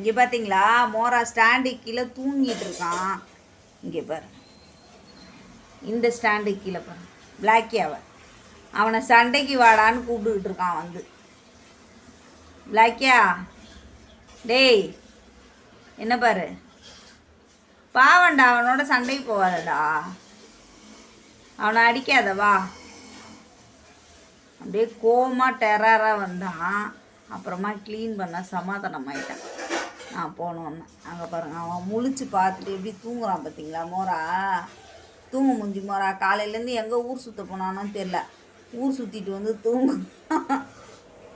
இங்கே பார்த்தீங்களா மோரா ஸ்டாண்டு கீழே தூங்கிட்டு இருக்கான். இங்கே பாரு. இந்த ஸ்டாண்டு கீழே பாரு. பிளாக்கியாவை அவனை. சண்டைக்கு வாடான்னு கூப்பிட்டுக்கிட்டு இருக்கான் வந்து. பிளாக்கியா டேய் என்ன பாரு? பாவண்டா அவனோட சண்டைக்கு போகாதடா. அவனை அடிக்காத வா. அப்படியே கோமா டெரராக வந்தான். அப்புறமா க்ளீன் பண்ண சமாதானம் ஆயிட்டான் நான் போனோன்னு அங்கே பாருங்க அவன் முழிச்சு பார்த்துட்டு எப்படி தூங்குறான் பார்த்தீங்களா மோரா? தூங்கு முடிஞ்சு மோரா. காலையிலேருந்து எங்கே ஊர் சுற்ற போனானோ தெரில ஊர் சுற்றிட்டு வந்து தூங்கு.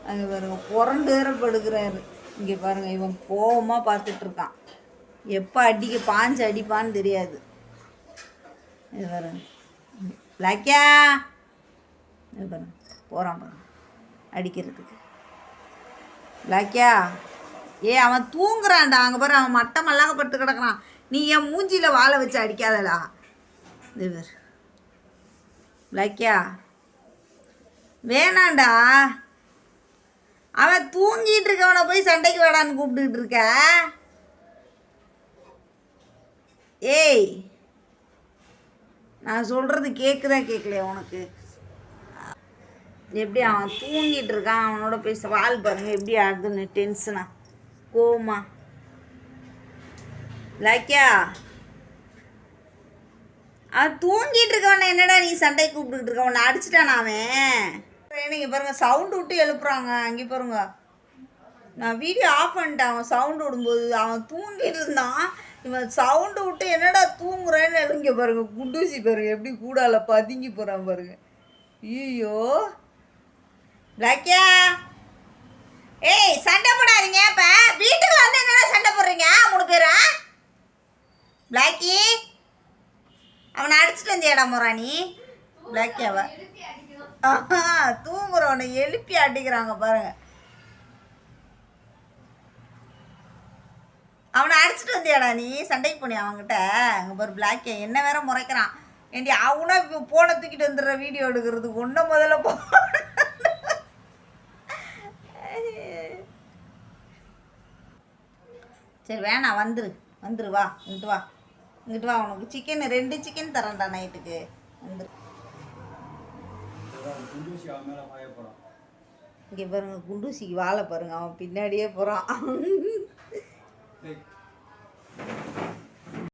அங்கே பாருங்க புரண்டு வேற படுக்கிறாரு. இங்கே பாருங்க இவன் கோவமாக பார்த்துட்ருக்கான் எப்போ அடிக்க பாஞ்சு அடிப்பான்னு தெரியாது. இது பாருங்க. பிளாக்கியா இது பாருங்க போகிறான் பாருங்க அடிக்கிறதுக்கு. பிளாக்கியா ஏ அவன் தூங்குறான்டா. அங்கே பாரு அவன் மட்டம் அல்லாகப்பட்டு கிடக்குறான். நீ என் மூஞ்சியில் வாழை வச்சு அடிக்காதடா. இது லக்கியா? வேணாண்டா. அவன் தூங்கிட்டு இருக்கவனை போய் சண்டைக்கு வேடான்னு கூப்பிட்டுக்கிட்டு இருக்க. ஏய் நான் சொல்கிறது கேட்குதா கேட்கலையா உனக்கு? எப்படி அவன் தூங்கிட்டு இருக்கான்? அவனோட போய் வாழ் பாருங்க எப்படி ஆடுதுன்னு டென்ஷனா கோமா. லாக்கியா? அவன் தூங்கிட்டு இருக்கவன என்னடா நீ சண்டை கூப்பிட்டுட்டு இருக்க? அவனை அடிச்சிட்டானா அவன்? நீங்கள் பாருங்க சவுண்டு விட்டு எழுப்புறாங்க. அங்கே பாருங்க. நான் வீடியோ ஆஃப் பண்ணிட்டேன். அவன் சவுண்டு விடும்போது அவன் தூங்கிட்டு இருந்தான். இவன் சவுண்டு விட்டு என்னடா தூங்குறேன்னு எழுங்க பாருங்க குண்டூசி பாருங்க. எப்படி கூடால பதுங்கி போகிறான் பாருங்க. ஐயோ பிளாக்கியா ஏய் சண்டை போடாதீங்க இப்போ வீட்டுக்கு வந்து என்னடா சண்டை போடுறீங்க மூணு பேரா? பிளாக்கி. அவனை அடிச்சிட்டு வந்தியாடா முறானி பிளாக்கியாவ தூங்குறவனை எழுப்பி அடிக்கிறாங்க பாருங்க. அவனை அடிச்சிட்டு வந்தியாடா நீ? சண்டைக்கு போனியா அவன்கிட்ட? அங்கே பாரு பிளாக்கியா என்ன வேற முறைக்கிறான். ஏண்டி அவனை இப்போ போனை தூக்கிட்டு வந்துடுற வீடியோ எடுக்கிறதுக்கு ஒன்றை முதல்ல போ சரி வேணாம் வந்துரு. வந்துரு வா. இங்கிட்டு வா. இங்கிட்டு வா உனக்கு. சிக்கன் ரெண்டு சிக்கன் தரேன்டா நைட்டுக்கு வந்துரு. இங்கே பாருங்க குண்டூசிக்கு வாழை பாருங்க. அவன் பின்னாடியே போகிறான்